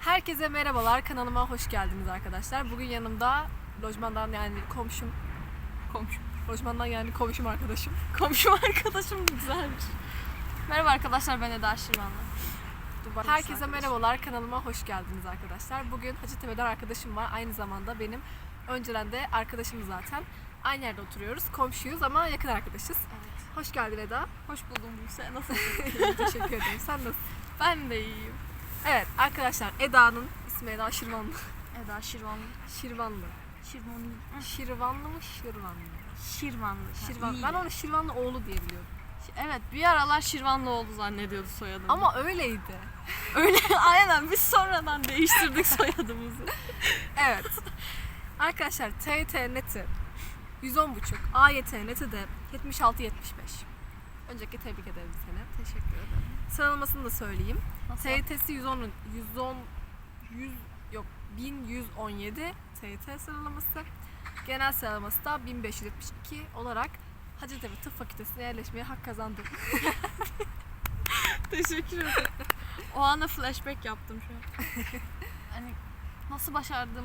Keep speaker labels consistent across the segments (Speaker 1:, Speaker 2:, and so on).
Speaker 1: Herkese merhabalar, kanalıma hoş geldiniz arkadaşlar. Bugün yanımda lojmandan yani komşum, komşum, lojmandan yani komşum arkadaşım.
Speaker 2: Komşum arkadaşım güzelmiş. Merhaba arkadaşlar ben Eda Şirvanlı. Dubai
Speaker 1: Herkese
Speaker 2: arkadaşım.
Speaker 1: merhabalar, kanalıma hoş geldiniz arkadaşlar. Bugün Hacettepe'den arkadaşım var, aynı zamanda benim önceden de arkadaşım zaten. Aynı yerde oturuyoruz, komşuyuz ama yakın arkadaşız.
Speaker 2: Evet.
Speaker 1: Hoş geldin Eda.
Speaker 2: Hoş buldum Buse. Nasıl?
Speaker 1: Teşekkür ederim. Sen nasılsın?
Speaker 2: ben de iyiyim.
Speaker 1: Evet arkadaşlar Eda'nın ismi Eda Şirvanlı.
Speaker 2: Eda Şirvanlı.
Speaker 1: Şirvanlı.
Speaker 2: Şirvanlı.
Speaker 1: Şirvanlı mı Şirvanlı?
Speaker 2: Şirvanlı.
Speaker 1: Şirvan.
Speaker 2: İyi.
Speaker 1: Ben onu Şirvanlı oğlu diye biliyorum.
Speaker 2: Evet bir aralar Şirvanlı oldu zannediyordu soyadını.
Speaker 1: Ama öyleydi.
Speaker 2: öyle aynen biz sonradan değiştirdik soyadımızı.
Speaker 1: Evet. Arkadaşlar TYT neti 110.5, AYT neti de 76-75. Öncelikle tebrik ederim seni.
Speaker 2: Teşekkür ederim.
Speaker 1: Sıralamasını da söyleyeyim.
Speaker 2: Nasıl?
Speaker 1: TYT'si 110, 110, 100, yok 1117 TYT sıralaması. Genel sıralaması da 1572 olarak Hacettepe Tıp Fakültesi'ne yerleşmeye hak kazandım.
Speaker 2: Teşekkür ederim. o ana flashback yaptım şu an. hani nasıl başardım,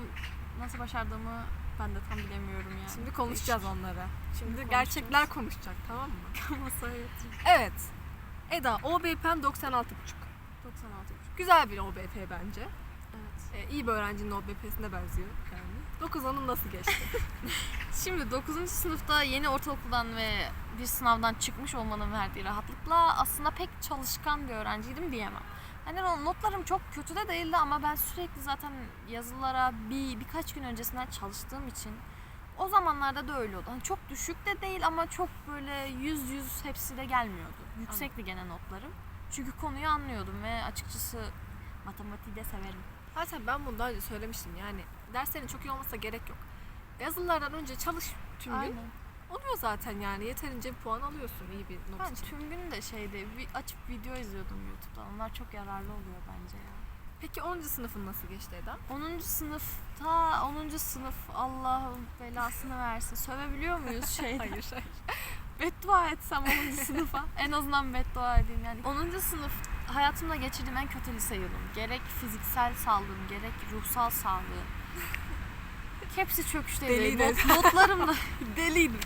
Speaker 2: nasıl başardığımı ben de tam bilemiyorum yani.
Speaker 1: Şimdi konuşacağız onları. Şimdi
Speaker 2: konuşacağız.
Speaker 1: gerçekler konuşacak tamam mı?
Speaker 2: Masaya.
Speaker 1: Evet. Eda OBP'n 96.5.
Speaker 2: 96
Speaker 1: Güzel bir OBP bence.
Speaker 2: Evet.
Speaker 1: Ee, iyi bir öğrencinin OBP'sine benziyor yani. 9 anın nasıl geçti?
Speaker 2: Şimdi 9. sınıfta yeni ortaokuldan ve bir sınavdan çıkmış olmanın verdiği rahatlıkla aslında pek çalışkan bir öğrenciydim diyemem. Hani o notlarım çok kötü de değildi ama ben sürekli zaten yazılara bir birkaç gün öncesinden çalıştığım için o zamanlarda da öyle oldu. Hani çok düşük de değil ama çok böyle yüz yüz hepsi de gelmiyordu. Yüksekti gene notlarım. Çünkü konuyu anlıyordum ve açıkçası matematiği de severim.
Speaker 1: Zaten ben bunu daha önce söylemiştim yani. Derslerin çok iyi olmasına gerek yok. Yazılılardan önce çalış tüm gün.
Speaker 2: Aynen.
Speaker 1: Oluyor zaten yani. Yeterince bir puan alıyorsun iyi bir not
Speaker 2: Ben
Speaker 1: için.
Speaker 2: tüm gün de şeyde bir açıp video izliyordum YouTube'dan. Onlar çok yararlı oluyor bence ya.
Speaker 1: Peki 10. sınıfın nasıl geçti Eda?
Speaker 2: 10. sınıfta 10. sınıf Allah'ım belasını versin. Sövebiliyor muyuz şeyde?
Speaker 1: Hayır hayır.
Speaker 2: beddua etsem 10. sınıfa. En azından beddua edeyim yani. 10. sınıf hayatımda geçirdiğim en kötü lise yılım. Gerek fiziksel sağlığım, gerek ruhsal sağlığım. Hepsi çöküşteydi.
Speaker 1: Deliydi.
Speaker 2: Not, notlarım da
Speaker 1: Deliydim.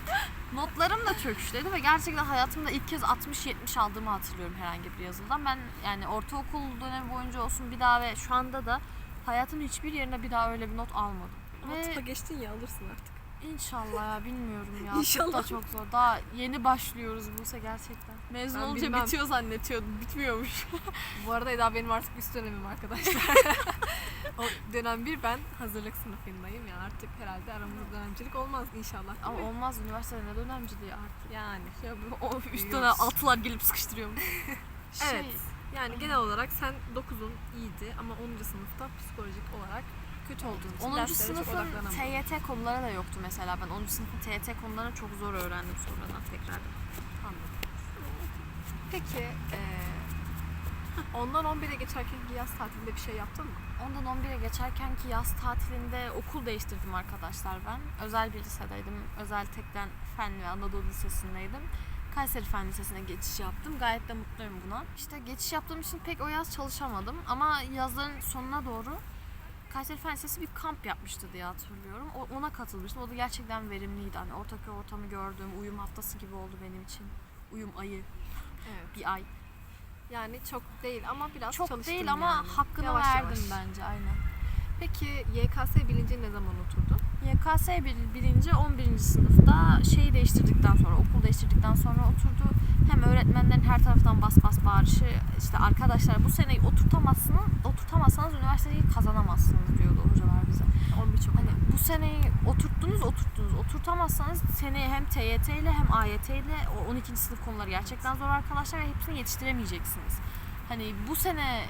Speaker 2: Notlarım da çöküşteydi ve gerçekten hayatımda ilk kez 60-70 aldığımı hatırlıyorum herhangi bir yazıldan. Ben yani ortaokul dönemi boyunca olsun bir daha ve şu anda da hayatımın hiçbir yerine bir daha öyle bir not almadım.
Speaker 1: Ama
Speaker 2: Ve
Speaker 1: tıpa geçtin ya alırsın artık.
Speaker 2: inşallah ya bilmiyorum ya.
Speaker 1: İnşallah.
Speaker 2: Da çok zor. Daha yeni başlıyoruz Buse gerçekten. Mezun
Speaker 1: Ben
Speaker 2: olunca
Speaker 1: bilmem.
Speaker 2: bitiyor zannediyordum. Bitmiyormuş.
Speaker 1: Bu arada Eda benim artık üst dönemim arkadaşlar. O dönem bir ben hazırlık sınıfındayım ya artık herhalde aramızda dönemcilik olmaz inşallah.
Speaker 2: Ama
Speaker 1: mi?
Speaker 2: olmaz üniversitede ne dönemciliği artık.
Speaker 1: yani.
Speaker 2: Ya bu o
Speaker 1: Biliyoruz.
Speaker 2: dönem altılar gelip sıkıştırıyor.
Speaker 1: Evet.
Speaker 2: Şey,
Speaker 1: Yani genel olarak sen 9'un iyiydi ama 10. sınıfta psikolojik olarak kötü olduğun için
Speaker 2: 10.
Speaker 1: derslere çok
Speaker 2: sınıfın. TYT konuları da yoktu mesela. Ben 10. sınıfın TYT konularını çok zor öğrendim sonradan tekrar.
Speaker 1: Anladım. Peki eee ondan 11'e geçerken yaz tatilinde bir şey yaptın mı?
Speaker 2: Ondan 11'e geçerken ki yaz tatilinde okul değiştirdim arkadaşlar ben. Özel bir lisedeydim. Özel Tekden Fen ve Anadolu Lisesi'ndeydim. Kayseri Fen Lisesi'ne geçiş yaptım. Gayet de mutluyum buna. İşte geçiş yaptığım için pek o yaz çalışamadım. Ama yazların sonuna doğru Kayseri Fen Lisesi bir kamp yapmıştı diye hatırlıyorum. O- Ona katılmıştım. O da gerçekten verimliydi. Hani ortaköy ortamı gördüm. Uyum haftası gibi oldu benim için. Uyum ayı.
Speaker 1: Evet.
Speaker 2: Bir ay.
Speaker 1: Yani çok değil ama biraz
Speaker 2: Çok
Speaker 1: çalıştın
Speaker 2: değil ama
Speaker 1: yani.
Speaker 2: hakkını
Speaker 1: Yavaş
Speaker 2: verdim
Speaker 1: yavaş.
Speaker 2: bence aynen.
Speaker 1: Peki YKS bilinci ne zaman oturdu?
Speaker 2: YKS bir, birinci 11. sınıfta şeyi değiştirdikten sonra, okul değiştirdikten sonra oturdu. Hem öğretmenlerin her taraftan bas bas bağırışı, işte arkadaşlar bu seneyi oturtamazsınız, oturtamazsanız üniversiteyi kazanamazsınız diyordu hocalar bize.
Speaker 1: 11 çok
Speaker 2: Hani bu seneyi oturttunuz oturttunuz, oturtamazsanız seneye hem TYT ile hem AYT ile o 12. sınıf konuları gerçekten zor arkadaşlar ve hepsini yetiştiremeyeceksiniz. Hani bu sene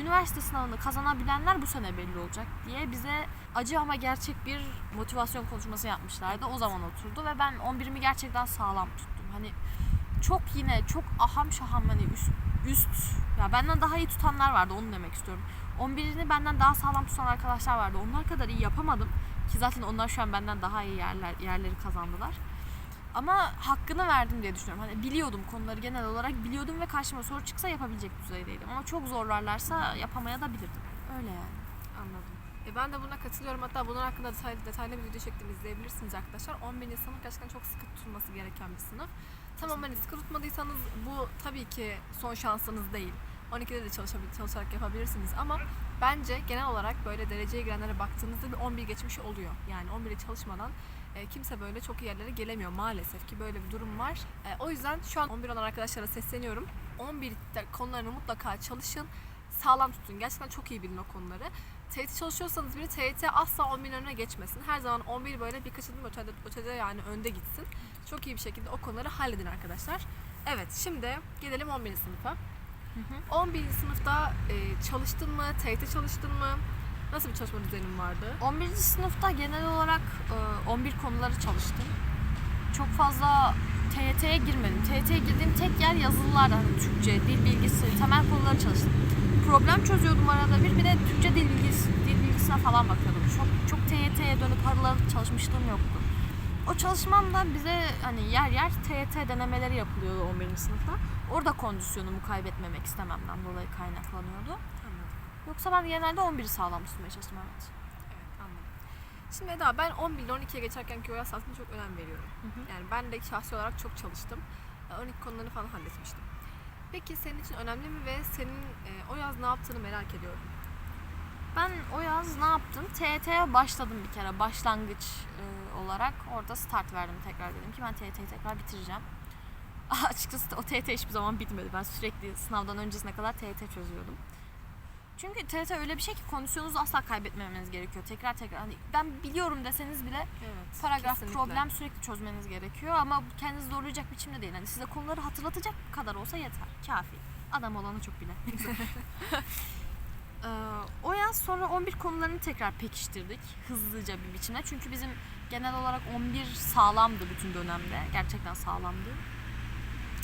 Speaker 2: üniversite sınavını kazanabilenler bu sene belli olacak diye bize acı ama gerçek bir motivasyon konuşması yapmışlardı. O zaman oturdu ve ben 11'imi gerçekten sağlam tuttum. Hani çok yine çok aham şaham hani üst, üst ya benden daha iyi tutanlar vardı onu demek istiyorum. 11'ini benden daha sağlam tutan arkadaşlar vardı. Onlar kadar iyi yapamadım ki zaten onlar şu an benden daha iyi yerler yerleri kazandılar. Ama hakkını verdim diye düşünüyorum. Hani biliyordum konuları genel olarak biliyordum ve karşıma soru çıksa yapabilecek düzeydeydim. Ama çok zorlarlarsa yapamaya da bilirdim. Öyle yani.
Speaker 1: Anladım. E ben de buna katılıyorum. Hatta bunun hakkında detaylı, detaylı bir video çektim izleyebilirsiniz arkadaşlar. 11. sınıf gerçekten çok sıkı tutulması gereken bir sınıf. Tamam hani sıkı tutmadıysanız bu tabii ki son şansınız değil. 12'de de çalışabil- çalışarak yapabilirsiniz ama bence genel olarak böyle dereceye girenlere baktığınızda bir 11 geçmişi oluyor. Yani 11'e çalışmadan e, kimse böyle çok iyi yerlere gelemiyor maalesef ki böyle bir durum var. E, o yüzden şu an 11 olan arkadaşlara sesleniyorum. 11 de- konularını mutlaka çalışın. Sağlam tutun. Gerçekten çok iyi bilin o konuları. TYT çalışıyorsanız bile TYT asla 11'in önüne geçmesin. Her zaman 11 böyle birkaç adım ötede, ötede yani önde gitsin. Çok iyi bir şekilde o konuları halledin arkadaşlar. Evet şimdi gelelim 11. sınıfa. 11. sınıfta e, çalıştın mı? TYT çalıştın mı? Nasıl bir çalışma düzenin vardı?
Speaker 2: 11. sınıfta genel olarak e, 11 konuları çalıştım. Çok fazla TYT'ye girmedim. TYT'ye girdiğim tek yer yazılılar. Hani Türkçe, dil bilgisi, temel konuları çalıştım. Problem çözüyordum arada bir. Bir de Türkçe dil bilgisi, dil bilgisine falan bakıyordum. Çok çok TYT'ye dönüp harıl çalışmışlığım yoktu. O çalışmam da bize hani yer yer TYT denemeleri yapılıyordu 11. sınıfta. Orada kondisyonumu kaybetmemek istememden dolayı kaynaklanıyordu. Yoksa ben genelde 11'i sağlam tutmaya çalıştım evet.
Speaker 1: Evet anladım. Şimdi Eda ben 11 ile 12'ye geçerken ki o yaz saatine çok önem veriyorum. Yani ben de şahsi olarak çok çalıştım. E, 12 konularını falan halletmiştim. Peki senin için önemli mi ve senin e, o yaz ne yaptığını merak ediyorum.
Speaker 2: Ben o yaz ne yaptım? TYT'ye başladım bir kere başlangıç e, olarak. Orada start verdim tekrar dedim ki ben TYT'yi tekrar bitireceğim. Açıkçası o TYT hiçbir zaman bitmedi. Ben sürekli sınavdan öncesine kadar TYT çözüyordum. Çünkü TYT öyle bir şey ki kondisyonunuzu asla kaybetmemeniz gerekiyor. Tekrar tekrar hani ben biliyorum deseniz bile
Speaker 1: Evet.
Speaker 2: paragraf
Speaker 1: kesinlikle.
Speaker 2: problem sürekli çözmeniz gerekiyor ama kendinizi zorlayacak biçimde değil. Hani size konuları hatırlatacak kadar olsa yeter. Kafi. Adam olanı çok bile. Ee, o yaz sonra 11 konularını tekrar pekiştirdik hızlıca bir biçimde. Çünkü bizim genel olarak 11 sağlamdı bütün dönemde. Gerçekten sağlamdı.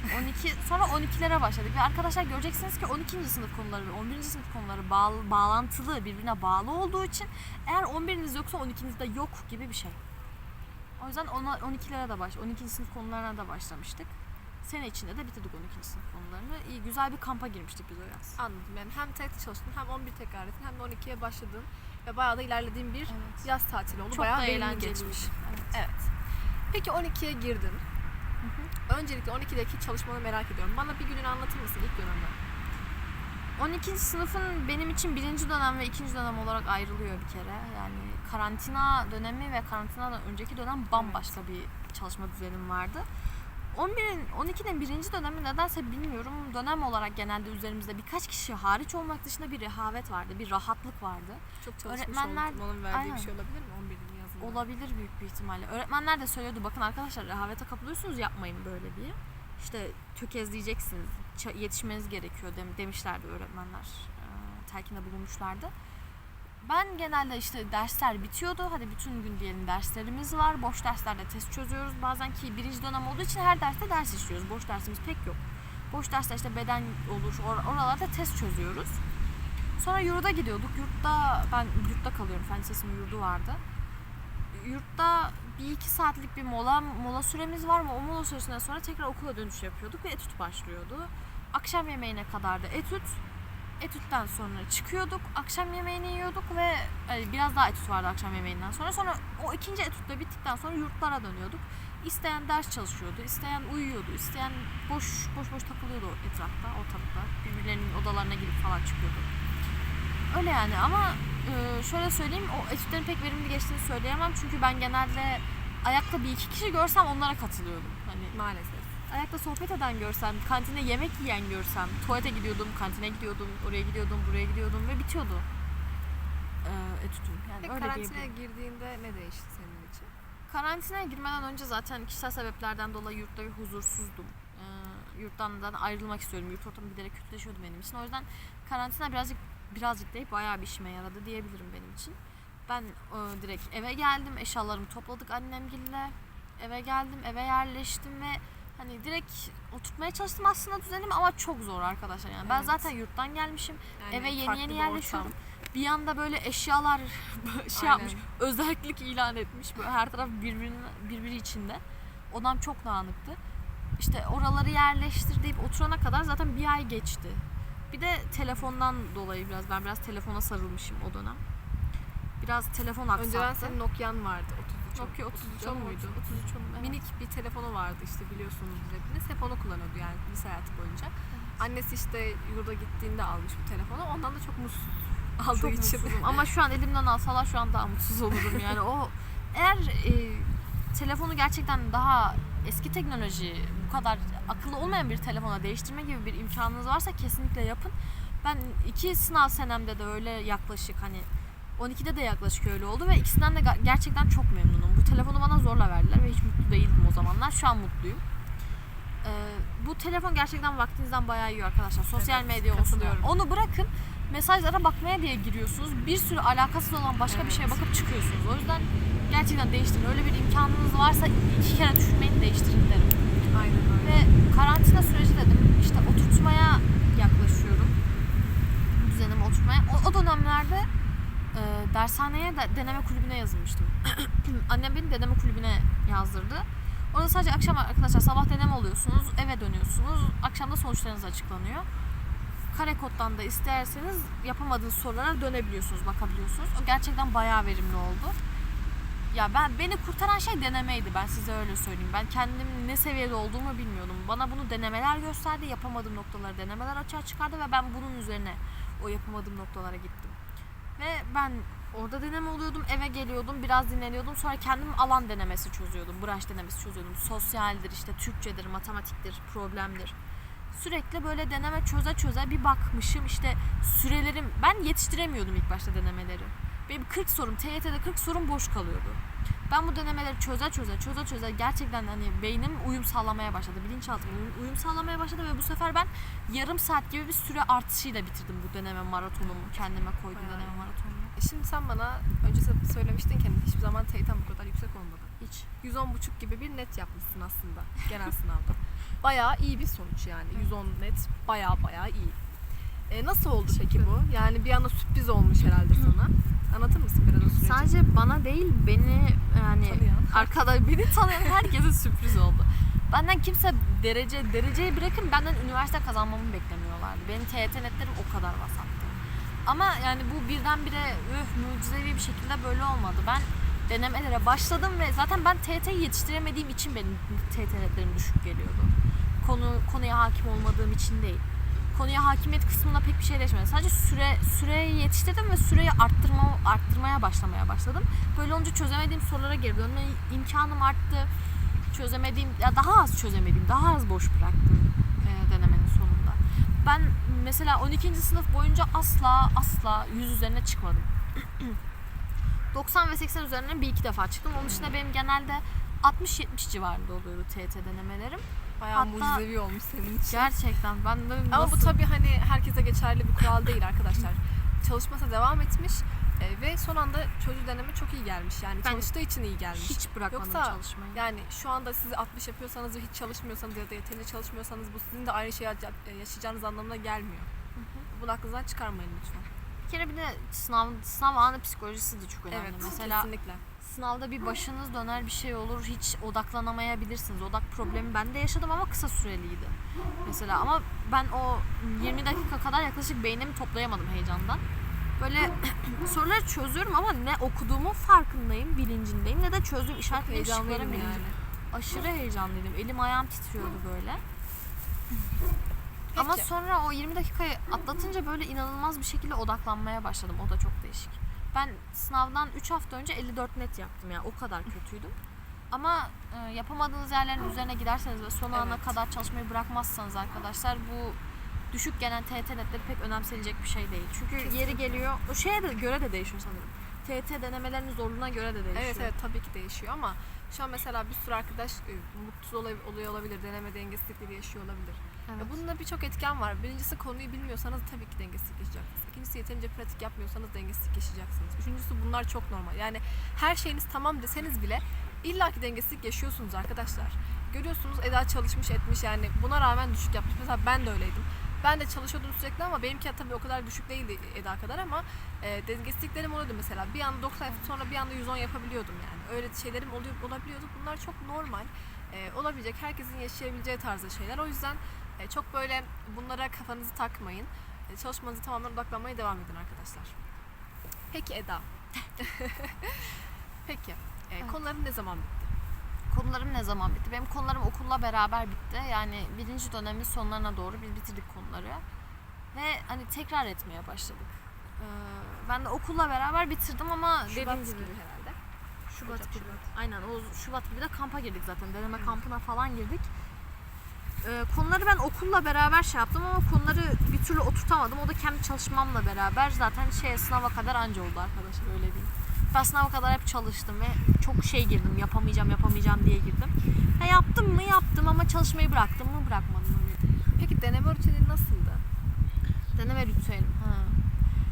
Speaker 2: 12 sonra 12'lere başladık ve arkadaşlar göreceksiniz ki 12. sınıf konuları ve 11. sınıf konuları bağlı, bağlantılı, birbirine bağlı olduğu için eğer 11'iniz yoksa 12'niz de yok gibi bir şey. O yüzden ona 12'lere de baş, 12. sınıf konularına da başlamıştık. Sene içinde de bitirdik 12. sınıf konularını. İyi güzel bir kampa girmiştik biz o yaz.
Speaker 1: Anladım yani hem TYT çalıştın hem 11 tekrar ettin hem de 12'ye başladın ve bayağı da ilerlediğin bir
Speaker 2: Evet.
Speaker 1: yaz tatili oldu.
Speaker 2: Çok
Speaker 1: bayağı
Speaker 2: da eğlenceliydi.
Speaker 1: geçmiş.
Speaker 2: Evet.
Speaker 1: Evet. Peki 12'ye girdin. Öncelikle 12'deki çalışmanı merak ediyorum. Bana bir gününü anlatır mısın ilk dönemden?
Speaker 2: 12. sınıfın benim için birinci dönem ve ikinci dönem olarak ayrılıyor bir kere. Yani karantina dönemi ve karantinadan önceki dönem bambaşka bir çalışma düzenim vardı. 11'in 12'nin birinci dönemi nedense bilmiyorum. Dönem olarak genelde üzerimizde birkaç kişi hariç olmak dışında bir rehavet vardı, bir rahatlık vardı.
Speaker 1: Çok çalışmış
Speaker 2: Öğretmenler-
Speaker 1: olmanın verdiği
Speaker 2: Aynen.
Speaker 1: bir şey olabilir mi 11'in
Speaker 2: Olabilir büyük bir ihtimalle. Öğretmenler de söylüyordu bakın arkadaşlar rehavete kapılıyorsunuz yapmayın böyle diye. İşte tökezleyeceksiniz, ça- yetişmeniz gerekiyor dem- demişlerdi öğretmenler. Ee, telkinde bulunmuşlardı. Ben genelde işte dersler bitiyordu. Hadi bütün gün diyelim derslerimiz var. Boş derslerde test çözüyoruz. Bazen ki birinci dönem olduğu için her derste ders işliyoruz. Boş dersimiz pek yok. Boş derste işte beden olur. or- oralarda test çözüyoruz. Sonra yurda gidiyorduk. Yurtta ben yurtta kalıyorum. Fen Lisesi'nin yurdu vardı yurtta bir iki saatlik bir mola mola süremiz var mı? O mola süresinden sonra tekrar okula dönüş yapıyorduk ve etüt başlıyordu. Akşam yemeğine kadar da etüt. Etütten sonra çıkıyorduk. Akşam yemeğini yiyorduk ve hani biraz daha etüt vardı akşam yemeğinden sonra. Sonra o ikinci etüt de bittikten sonra yurtlara dönüyorduk. İsteyen ders çalışıyordu, isteyen uyuyordu, isteyen boş boş boş takılıyordu etrafta, ortalıkta. Birbirlerinin odalarına girip falan çıkıyordu. Öyle yani ama e, şöyle söyleyeyim o etütlerin pek verimli geçtiğini söyleyemem çünkü ben genelde ayakta bir iki kişi görsem onlara katılıyordum. Hani
Speaker 1: Maalesef.
Speaker 2: ayakta sohbet eden görsem, kantine yemek yiyen görsem, tuvalete gidiyordum, kantine gidiyordum, oraya gidiyordum, buraya gidiyordum ve bitiyordu e, etütüm. Yani
Speaker 1: Peki
Speaker 2: öyle
Speaker 1: karantinaya
Speaker 2: diyebilirim.
Speaker 1: girdiğinde ne değişti senin için?
Speaker 2: Karantinaya girmeden önce zaten kişisel sebeplerden dolayı yurtta bir huzursuzdum. Ee, yurttan ayrılmak istiyorum. Yurt ortamı giderek kötüleşiyordu benim için. O yüzden karantina birazcık birazcık değil bayağı bir işime yaradı diyebilirim benim için. Ben e, direkt eve geldim. Eşyalarımı topladık annemgille. Eve geldim, eve yerleştim ve hani direkt oturtmaya çalıştım aslında düzenimi ama çok zor arkadaşlar. Yani ben
Speaker 1: Evet.
Speaker 2: zaten yurttan gelmişim.
Speaker 1: Yani
Speaker 2: eve yeni yeni
Speaker 1: bir
Speaker 2: yerleşiyorum.
Speaker 1: ortam.
Speaker 2: Bir anda böyle eşyalar şey
Speaker 1: Aynen.
Speaker 2: yapmış, özellik ilan etmiş. Böyle her taraf birbirinin birbiri içinde. Odam çok dağınıktı. İşte oraları yerleştir deyip oturana kadar zaten bir ay geçti. Bir de telefondan dolayı biraz ben biraz telefona sarılmışım o dönem. Biraz telefon aksattı.
Speaker 1: Önceden senin Nokia'nın vardı 33.
Speaker 2: Nokia 33
Speaker 1: 10 muydu?
Speaker 2: 33 10 evet.
Speaker 1: Minik bir telefonu vardı işte biliyorsunuz hepiniz. Hep onu kullanıyordu yani lise hayatı boyunca. Annesi işte yurda gittiğinde almış bu telefonu. Ondan da çok mutsuz aldığı
Speaker 2: çok
Speaker 1: için.
Speaker 2: mutsuzum. Ama şu an elimden alsalar şu an daha mutsuz olurum yani. O eğer e, telefonu gerçekten daha eski teknoloji bu kadar akıllı olmayan bir telefona değiştirme gibi bir imkanınız varsa kesinlikle yapın. Ben iki sınav senemde de öyle yaklaşık hani 12'de de yaklaşık öyle oldu ve ikisinden de gerçekten çok memnunum. Bu telefonu bana zorla verdiler ve hiç mutlu değildim o zamanlar. Şu an mutluyum. Ee, bu telefon gerçekten vaktinizden bayağı yiyor arkadaşlar. Sosyal
Speaker 1: Evet,
Speaker 2: medya olsun. Onu bırakın mesajlara bakmaya diye giriyorsunuz. Bir sürü alakasız olan başka bir
Speaker 1: Evet.
Speaker 2: şeye bakıp çıkıyorsunuz. O yüzden gerçekten değiştirin. Öyle bir imkanınız varsa iki kere düşünmeyin değiştirin derim.
Speaker 1: Aynen öyle.
Speaker 2: Ve karantina süreci dedim işte oturtmaya yaklaşıyorum. Düzenime oturtmaya. O, o dönemlerde e, dershaneye de deneme kulübüne yazılmıştım. Annem beni deneme kulübüne yazdırdı. Orada sadece akşam arkadaşlar sabah deneme oluyorsunuz, eve dönüyorsunuz. Akşam da sonuçlarınız açıklanıyor. Kare koddan da isterseniz yapamadığınız sorulara dönebiliyorsunuz, bakabiliyorsunuz. O gerçekten bayağı verimli oldu. Ya ben beni kurtaran şey denemeydi. Ben size öyle söyleyeyim. Ben kendim ne seviyede olduğumu bilmiyordum. Bana bunu denemeler gösterdi. Yapamadığım noktaları denemeler açığa çıkardı ve ben bunun üzerine o yapamadığım noktalara gittim. Ve ben orada deneme oluyordum, eve geliyordum, biraz dinleniyordum. Sonra kendim alan denemesi çözüyordum, branş denemesi çözüyordum. Sosyaldir, işte Türkçedir, matematiktir, problemdir. Sürekli böyle deneme çöze çöze bir bakmışım işte sürelerim ben yetiştiremiyordum ilk başta denemeleri. Benim 40 sorum, TYT'de 40 sorum boş kalıyordu. Ben bu denemeleri çöze çöze çöze çöze gerçekten hani beynim uyum sağlamaya başladı. Bilinçaltım uyum, uyum sağlamaya başladı ve bu sefer ben yarım saat gibi bir süre artışıyla bitirdim bu deneme maratonumu. Kendime
Speaker 1: Bayağı
Speaker 2: deneme maratonumu.
Speaker 1: E Şimdi sen bana öncesinde söylemiştin ki hani hiçbir zaman TYT'm bu kadar yüksek olmadı.
Speaker 2: Hiç.
Speaker 1: 110.5 gibi bir net yapmışsın aslında genel sınavda. Bayağı iyi bir sonuç yani. 110 net bayağı bayağı iyi. E, nasıl oldu peki bu? Yani bir anda sürpriz olmuş herhalde sana. Anlatır mısın biraz o süreci?
Speaker 2: Sadece bana değil beni yani
Speaker 1: Tanıyan.
Speaker 2: arkada beni tanıyan herkese sürpriz oldu. Benden kimse derece dereceyi bırakın benden üniversite kazanmamı beklemiyorlardı. Benim TYT netlerim o kadar vasattı. Ama yani bu birdenbire öh mucizevi bir şekilde böyle olmadı. Ben denemelere başladım ve zaten ben TYT'yi yetiştiremediğim için benim TYT netlerim düşük geliyordu. Konu konuya hakim olmadığım için değil. Konuya hakimiyet kısmında pek bir şey değişmedi. Sadece süre süreyi yetiştirdim ve süreyi arttırma arttırmaya başlamaya başladım. Böyle olunca çözemediğim sorulara geri dönme imkanım arttı. Çözemediğim ya daha az çözemediğim, daha az boş bıraktım e, denemenin sonunda. Ben mesela 12. sınıf boyunca asla asla 100 üzerine çıkmadım. 90 ve 80 üzerine bir iki defa çıktım. Onun dışında benim genelde 60-70 civarında oluyordu TYT denemelerim.
Speaker 1: Bayağı
Speaker 2: Hatta-
Speaker 1: mucizevi olmuş senin için.
Speaker 2: Gerçekten ben de
Speaker 1: Ama bu
Speaker 2: nasıl-
Speaker 1: tabii hani herkese geçerli bir kural değil arkadaşlar. Çalışmasına devam etmiş e, ve son anda çocuğu deneme çok iyi gelmiş. Yani
Speaker 2: Ben-
Speaker 1: çalıştığı için iyi gelmiş.
Speaker 2: hiç bırakmadım
Speaker 1: Yoksa
Speaker 2: çalışmayı.
Speaker 1: Yani şu anda siz 60 yapıyorsanız ve hiç çalışmıyorsanız ya da yeterince çalışmıyorsanız bu sizin de aynı şeyi yaşa- yaşayacağınız anlamına gelmiyor. Bunu aklınızdan çıkarmayın lütfen.
Speaker 2: Bir kere bir de sınav, sınav anı psikolojisi de çok önemli.
Speaker 1: Evet,
Speaker 2: Mesela
Speaker 1: kesinlikle.
Speaker 2: Sınavda bir başınız döner bir şey olur hiç odaklanamayabilirsiniz. Odak problemi ben de yaşadım ama kısa süreliydi. Mesela ama ben o 20 dakika kadar yaklaşık beynimi toplayamadım heyecandan. Böyle soruları çözüyorum ama ne okuduğumun farkındayım, bilincindeyim ne de çözdüğüm işaret ve ışıkların
Speaker 1: Heyecanlıydım
Speaker 2: bilincindeyim.
Speaker 1: yani.
Speaker 2: Aşırı heyecanlıydım. Elim ayağım titriyordu böyle. Ama
Speaker 1: Peki.
Speaker 2: sonra o 20 dakikayı atlatınca böyle inanılmaz bir şekilde odaklanmaya başladım. O da çok değişik. Ben sınavdan 3 hafta önce 54 net yaptım yani o kadar kötüydüm. Ama e, yapamadığınız yerlerin üzerine giderseniz ve son ana
Speaker 1: Evet.
Speaker 2: kadar çalışmayı bırakmazsanız arkadaşlar bu düşük gelen TYT netleri pek önemsenecek bir şey değil. Çünkü yeri
Speaker 1: Kesinlikle.
Speaker 2: geliyor, o şeye de göre de değişiyor sanırım. TYT denemelerinin zorluğuna göre de değişiyor.
Speaker 1: Evet evet tabii ki değişiyor ama şu an mesela bir sürü arkadaş e, mutsuz oluyor olabilir, deneme dengesizlikleri yaşıyor olabilir.
Speaker 2: Evet.
Speaker 1: Ya bunun da birçok etken var. Birincisi konuyu bilmiyorsanız tabii ki dengesizlik yaşayacaksınız. İkincisi yeterince pratik yapmıyorsanız dengesizlik yaşayacaksınız. Üçüncüsü bunlar çok normal. Yani her şeyiniz tamam deseniz bile illaki dengesizlik yaşıyorsunuz arkadaşlar. Görüyorsunuz Eda çalışmış etmiş yani buna rağmen düşük yapmış. Mesela ben de öyleydim. Ben de çalışıyordum sürekli ama benimki tabii o kadar düşük değildi Eda kadar ama e, dengesizliklerim oluyordu mesela. Bir anda 90 sonra bir anda 110 yapabiliyordum yani. Öyle şeylerim oluyor, olabiliyordu. Bunlar çok normal. E, olabilecek, herkesin yaşayabileceği tarzda şeyler. O yüzden e, çok böyle bunlara kafanızı takmayın. E, çalışmanıza tamamen odaklanmaya devam edin arkadaşlar. Peki Eda. Peki. e,
Speaker 2: Evet.
Speaker 1: Konuların ne zaman bitti?
Speaker 2: Konularım ne zaman bitti? Benim konularım okulla beraber bitti. Yani birinci dönemin sonlarına doğru biz bitirdik konuları. Ve hani tekrar etmeye başladık. Ee, ben de okulla beraber bitirdim ama
Speaker 1: Şubat
Speaker 2: gibi.
Speaker 1: gibi herhalde.
Speaker 2: Şubat
Speaker 1: Ocak,
Speaker 2: gibi.
Speaker 1: Şubat.
Speaker 2: Aynen o Şubat gibi de kampa girdik zaten. Deneme
Speaker 1: Hı.
Speaker 2: kampına falan girdik. Ee, konuları ben okulla beraber şey yaptım ama konuları bir türlü oturtamadım. O da kendi çalışmamla beraber zaten şey sınava kadar anca oldu arkadaşlar öyle diyeyim. Ben sınava kadar hep çalıştım ve çok şey girdim. Yapamayacağım yapamayacağım diye girdim. Ha, yaptım mı yaptım ama çalışmayı bıraktım mı bırakmadım öyle.
Speaker 1: Peki deneme rutinin nasıldı?
Speaker 2: Deneme ritüelim. Ha.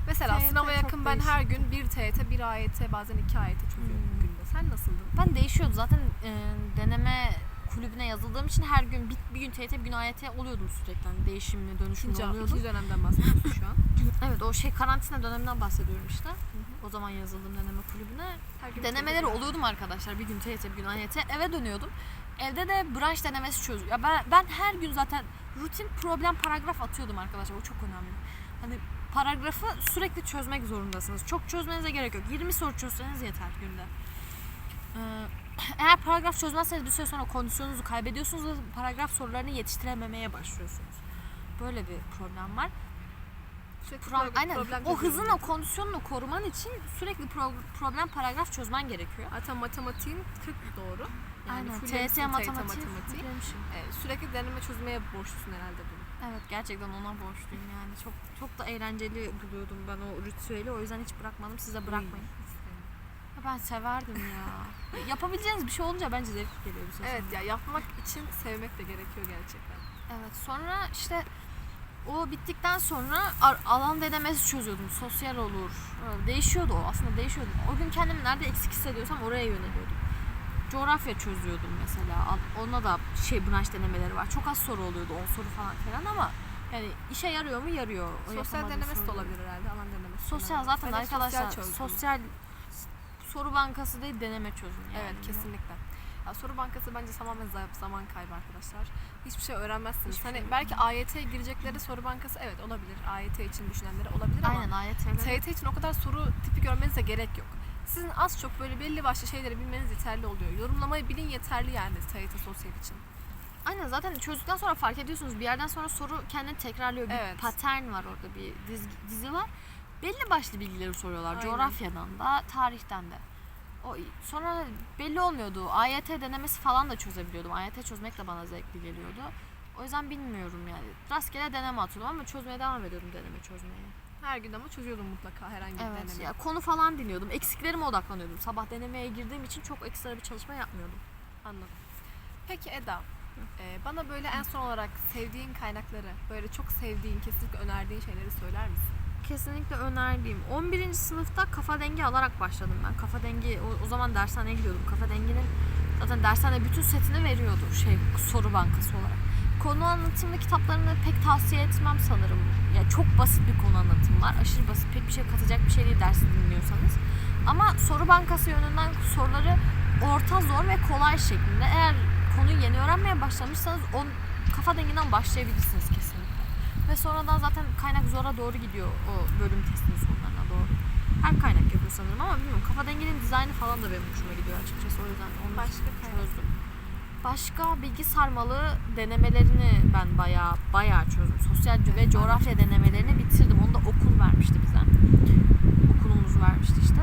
Speaker 1: Mesela
Speaker 2: TYT
Speaker 1: sınava yakın ben her gün bir TYT, bir AYT, bazen iki AYT çözüyorum
Speaker 2: Hmm.
Speaker 1: günde. Sen nasıldın?
Speaker 2: Ben değişiyordu zaten e, deneme kulübüne yazıldığım için her gün bir, bir gün TYT bir gün AYT oluyordum sürekli. Hani değişimli dönüşümlü
Speaker 1: İkinci,
Speaker 2: oluyordum.
Speaker 1: ikinci dönemden bahsediyorsun şu an.
Speaker 2: Evet o şey karantina döneminden bahsediyorum işte. O zaman yazıldım deneme kulübüne.
Speaker 1: Her gün
Speaker 2: Denemeleri
Speaker 1: TYT.
Speaker 2: oluyordum arkadaşlar. Bir gün TYT bir gün AYT. Eve dönüyordum. Evde de branş denemesi çözüyordum. Ya ben, ben her gün zaten rutin problem paragraf atıyordum arkadaşlar. O çok önemli. Hani paragrafı sürekli çözmek zorundasınız. Çok çözmenize gerek yok. 20 soru çözseniz yeter günde. Ee, eğer paragraf çözmezseniz bir süre sonra kondisyonunuzu kaybediyorsunuz ve paragraf sorularını yetiştirememeye başlıyorsunuz. Böyle bir problem var.
Speaker 1: Sürekli
Speaker 2: Pro-
Speaker 1: problem-
Speaker 2: aynen.
Speaker 1: problem
Speaker 2: o hızın o kondisyonunu koruman için sürekli pro- problem paragraf çözmen gerekiyor.
Speaker 1: Zaten matematiğin 40 doğru. Yani
Speaker 2: Aynen. TYT matematiği.
Speaker 1: Ee, sürekli deneme çözmeye borçlusun herhalde bunu.
Speaker 2: Evet gerçekten ona borçluyum yani. Çok çok da eğlenceli buluyordum ben o ritüeli. O yüzden hiç bırakmadım. Siz de bırakmayın. Ben severdim ya. Yapabileceğiniz bir şey olunca bence zevk geliyor süre
Speaker 1: Evet ya yapmak için sevmek de gerekiyor gerçekten.
Speaker 2: Evet sonra işte o bittikten sonra ar- alan denemesi çözüyordum. Sosyal olur. Ee, Değişiyordu o aslında değişiyordu. O gün kendimi nerede eksik hissediyorsam oraya yöneliyordum. Coğrafya çözüyordum mesela. Al- Ona da şey branş denemeleri var. Çok az soru oluyordu 10 soru falan filan ama yani işe yarıyor mu yarıyor. O
Speaker 1: Sosyal
Speaker 2: yapamadığım
Speaker 1: denemesi de
Speaker 2: soruları.
Speaker 1: olabilir herhalde. Alan denemesi.
Speaker 2: Sosyal zaten
Speaker 1: hep
Speaker 2: arkadaşlar
Speaker 1: sosyal.
Speaker 2: Soru bankası değil deneme çözün yani.
Speaker 1: Evet kesinlikle. Ya, soru bankası bence tamamen za- zaman kaybı arkadaşlar. Hiçbir şey öğrenmezsiniz.
Speaker 2: Hiçbir
Speaker 1: hani
Speaker 2: şey
Speaker 1: belki AYT'ye girecekleri soru bankası evet olabilir. AYT için düşünenlere olabilir ama
Speaker 2: Aynen AYT'leri.
Speaker 1: TYT için o kadar soru tipi görmenize gerek yok. Sizin az çok böyle belli başlı şeyleri bilmeniz yeterli oluyor. Yorumlamayı bilin yeterli yani TYT sosyal için.
Speaker 2: Aynen zaten çözdükten sonra fark ediyorsunuz. Bir yerden sonra soru kendini tekrarlıyor. Bir
Speaker 1: Evet.
Speaker 2: patern var orada bir dizi, dizi var. Belli başlı bilgileri soruyorlar.
Speaker 1: Aynen.
Speaker 2: Coğrafyadan da tarihten de. O sonra belli olmuyordu. AYT denemesi falan da çözebiliyordum. AYT çözmek de bana zevkli geliyordu. O yüzden bilmiyorum yani. Rastgele deneme atıyordum ama çözmeye devam ediyordum deneme çözmeye.
Speaker 1: Her gün ama çözüyordum mutlaka herhangi bir
Speaker 2: Evet
Speaker 1: deneme.
Speaker 2: ya konu falan dinliyordum. Eksiklerime odaklanıyordum. Sabah denemeye girdiğim için çok ekstra bir çalışma yapmıyordum.
Speaker 1: Anladım. Peki Eda, e, bana böyle en son olarak sevdiğin kaynakları, böyle çok sevdiğin, kesinlikle önerdiğin şeyleri söyler misin?
Speaker 2: Kesinlikle önerdiğim. 11. sınıfta kafa dengi alarak başladım ben. Kafa dengi o, o zaman dershaneye gidiyordum. Kafa denginin zaten dershane bütün setini veriyordu şey soru bankası olarak. Konu anlatımlı kitaplarını pek tavsiye etmem sanırım. Ya çok basit bir konu anlatım var. Aşırı basit. Pek bir şey katacak bir şey değil dersi dinliyorsanız. Ama soru bankası yönünden soruları orta zor ve kolay şeklinde. Eğer konuyu yeni öğrenmeye başlamışsanız o kafa denginden başlayabilirsiniz. Ve sonradan zaten kaynak zora doğru gidiyor o bölüm testinin sonlarına doğru. Her kaynak yapıyor sanırım ama bilmiyorum. Kafa denginin dizaynı falan da benim hoşuma gidiyor açıkçası. O yüzden onu
Speaker 1: Başka
Speaker 2: çözdüm. Başka bilgi sarmalı denemelerini ben bayağı bayağı çözdüm. Sosyal ve coğrafya denemelerini bitirdim. Onu da okul vermişti bize. Okulumuz vermişti işte.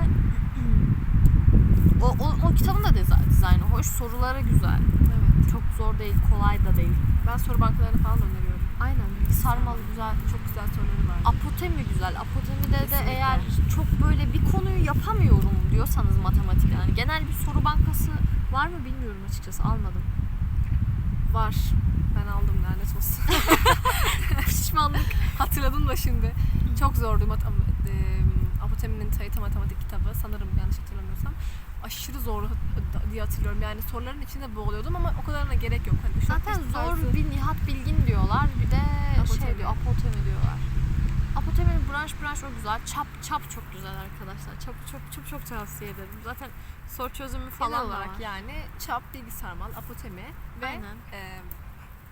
Speaker 2: O, o, o kitabın da diza- dizaynı hoş. Soruları güzel.
Speaker 1: Evet.
Speaker 2: Çok zor değil, kolay da değil.
Speaker 1: Ben soru bankalarını falan öneriyorum.
Speaker 2: Aynen sarmalı güzel.
Speaker 1: Çok güzel soruları var.
Speaker 2: Apotemi güzel. Apotemide de
Speaker 1: Kesinlikle.
Speaker 2: eğer çok böyle bir konuyu yapamıyorum diyorsanız matematik yani genel bir soru bankası var mı bilmiyorum açıkçası almadım.
Speaker 1: Var. Ben aldım lanet olsun.
Speaker 2: Pişmanlık.
Speaker 1: Hatırladım da şimdi. Çok zordu matem- e, Apotemi'nin TYT matematik kitabı. Sanırım yanlış hatırlamıyorsam. Aşırı zor diye hatırlıyorum. Yani soruların içinde boğuluyordum ama o kadarına gerek yok. Hani
Speaker 2: Zaten zor
Speaker 1: tarzı-
Speaker 2: bir Nihat Bilgin diyorlar. Bir de
Speaker 1: Apotemi.
Speaker 2: şey diyor apotemi diyorlar. Apotemi'nin branş branş o güzel. Çap çap çok güzel arkadaşlar. Çap çok çok çok tavsiye ederim. Zaten soru çözümü falan
Speaker 1: Genel olarak
Speaker 2: var.
Speaker 1: yani çap, bilgisayar mal, apotemi ve
Speaker 2: Aynen.
Speaker 1: e,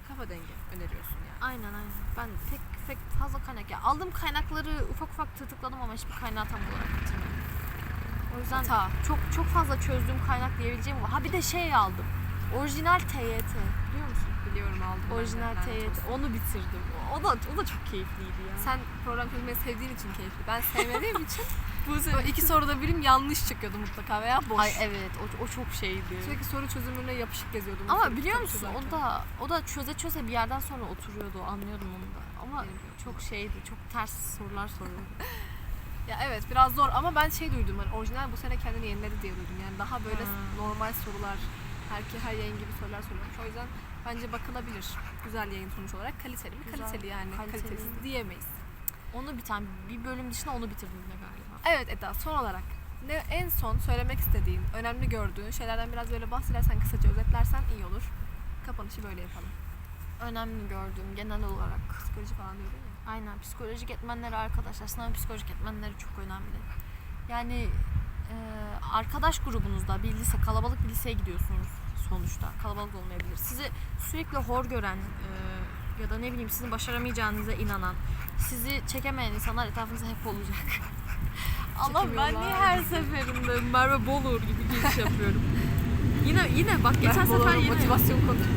Speaker 1: kafa dengi öneriyorsun yani.
Speaker 2: Aynen aynen. Ben pek pek fazla kaynak ya aldığım kaynakları ufak ufak tırtıkladım ama hiçbir kaynağı tam olarak bitirmedim. O yüzden
Speaker 1: Hata.
Speaker 2: çok çok fazla çözdüğüm kaynak diyebileceğim var. Ha bir de şey aldım. Orijinal TYT. Biliyor musun?
Speaker 1: Biliyorum aldım. ben
Speaker 2: Orijinal
Speaker 1: lanet
Speaker 2: TYT.
Speaker 1: olsun.
Speaker 2: Onu bitirdim. O da o da çok keyifliydi ya.
Speaker 1: Sen program çözmeyi sevdiğin için keyifli. Ben sevmediğim için
Speaker 2: bu
Speaker 1: böyle iki soruda birim yanlış çıkıyordu mutlaka veya boş.
Speaker 2: Ay evet o, o çok şeydi.
Speaker 1: Sürekli soru çözümüne yapışık geziyordum.
Speaker 2: Ama biliyor musun
Speaker 1: çözerken.
Speaker 2: o da o da çöze çöze bir yerden sonra oturuyordu. Anlıyordum onu da. Ama
Speaker 1: yok.
Speaker 2: çok şeydi. Çok ters sorular soruyordu.
Speaker 1: Ya evet biraz zor ama ben şey duydum hani orijinal bu sene kendini yeniledi diye duydum. Yani daha böyle
Speaker 2: Ha.
Speaker 1: normal sorular, her, her yayın gibi sorular soruyormuş. O yüzden bence bakılabilir. Güzel yayın sonuç olarak. Kaliteli mi?
Speaker 2: Güzel,
Speaker 1: Kaliteli yani.
Speaker 2: kaliteli.
Speaker 1: Kalitesiz diyemeyiz.
Speaker 2: Onu bir tane bir bölüm dışında onu bitirdim de galiba.
Speaker 1: Evet Eda son olarak ne en son söylemek istediğin, önemli gördüğün şeylerden biraz böyle bahsedersen kısaca özetlersen iyi olur. Kapanışı böyle yapalım.
Speaker 2: Önemli gördüğüm genel olarak.
Speaker 1: Psikoloji falan diyordun ya.
Speaker 2: Aynen psikolojik etmenleri arkadaşlar. Sınav psikolojik etmenleri çok önemli. Yani arkadaş grubunuzda bir lise, kalabalık bir liseye gidiyorsunuz sonuçta. Kalabalık olmayabilir. Sizi sürekli hor gören e, ya da ne bileyim sizin başaramayacağınıza inanan, sizi çekemeyen insanlar etrafınızda hep olacak. Allah ben niye her seferinde Merve Bolur gibi giriş yapıyorum. yine yine bak geçen
Speaker 1: Ben
Speaker 2: sefer yine
Speaker 1: motivasyon konuşması.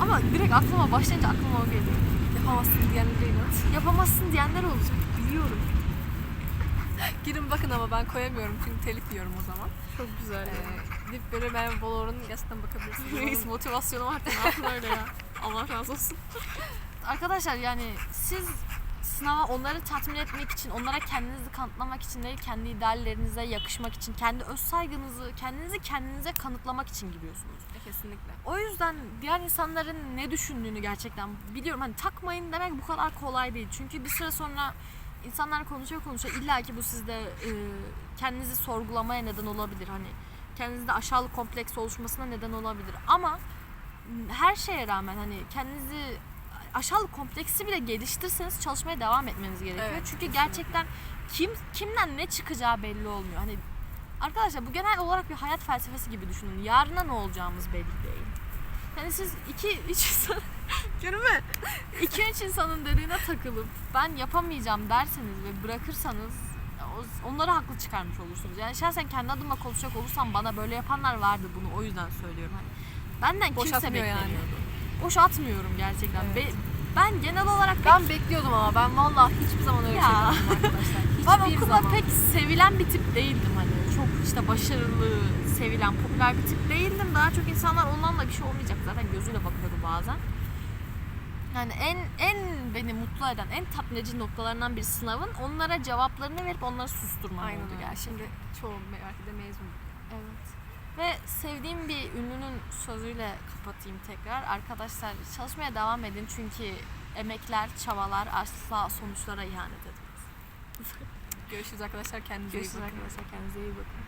Speaker 2: ama direkt aklıma başlayınca aklıma o geliyor.
Speaker 1: Yapamazsın diyenlere inat.
Speaker 2: Yapamazsın diyenler olacak biliyorum.
Speaker 1: Girin bakın ama ben koyamıyorum çünkü telif yiyorum o zaman.
Speaker 2: Çok güzel.
Speaker 1: Ee, gidip böyle ben Bolor'un gerçekten bakabilirsiniz.
Speaker 2: Reis motivasyonu var ne yaptın öyle ya. Allah razı olsun. Arkadaşlar yani siz sınava onları tatmin etmek için, onlara kendinizi kanıtlamak için değil, kendi ideallerinize yakışmak için, kendi öz saygınızı, kendinizi kendinize kanıtlamak için giriyorsunuz.
Speaker 1: Kesinlikle.
Speaker 2: O yüzden diğer insanların ne düşündüğünü gerçekten biliyorum. Hani takmayın demek bu kadar kolay değil. Çünkü bir süre sonra insanlar konuşuyor konuşuyor. İlla ki bu sizde e, kendinizi sorgulamaya neden olabilir. Hani kendinizde aşağılık kompleks oluşmasına neden olabilir. Ama her şeye rağmen hani kendinizi aşağılık kompleksi bile geliştirseniz çalışmaya devam etmeniz gerekiyor.
Speaker 1: Evet,
Speaker 2: Çünkü
Speaker 1: kesinlikle.
Speaker 2: gerçekten kim kimden ne çıkacağı belli olmuyor. Hani arkadaşlar bu genel olarak bir hayat felsefesi gibi düşünün. Yarına ne olacağımız belli değil. Yani siz iki üç Görme. İki üç insanın dediğine takılıp ben yapamayacağım derseniz ve bırakırsanız onları haklı çıkarmış olursunuz. Yani şahsen kendi adıma konuşacak olursam bana böyle yapanlar vardı bunu o yüzden söylüyorum. Hani benden
Speaker 1: Boş
Speaker 2: kimse
Speaker 1: atmıyor yani.
Speaker 2: beklemiyordu. Boş atmıyorum gerçekten.
Speaker 1: Evet.
Speaker 2: Be- ben genel olarak
Speaker 1: Ben bekliyordum ama ben vallahi hiçbir zaman öyle şey
Speaker 2: Ya.
Speaker 1: yapmadım arkadaşlar.
Speaker 2: Ben okulda
Speaker 1: zaman.
Speaker 2: pek sevilen bir tip değildim hani. Çok işte başarılı, sevilen, popüler bir tip değildim. Daha çok insanlar ondan da bir şey olmayacak zaten gözüyle bakıyordu bazen. Yani en en beni mutlu eden, en tatmin edici noktalarından bir sınavın onlara cevaplarını verip onları susturmam
Speaker 1: Aynen
Speaker 2: oldu gerçekten.
Speaker 1: Şimdi çoğu belki de mezun.
Speaker 2: Evet. Ve sevdiğim bir ünlünün sözüyle kapatayım tekrar. Arkadaşlar çalışmaya devam edin çünkü emekler, çabalar asla sonuçlara ihanet etmez.
Speaker 1: Görüşürüz arkadaşlar. Kendinize iyi
Speaker 2: Görüşürüz
Speaker 1: bakın.
Speaker 2: arkadaşlar. Kendinize iyi bakın.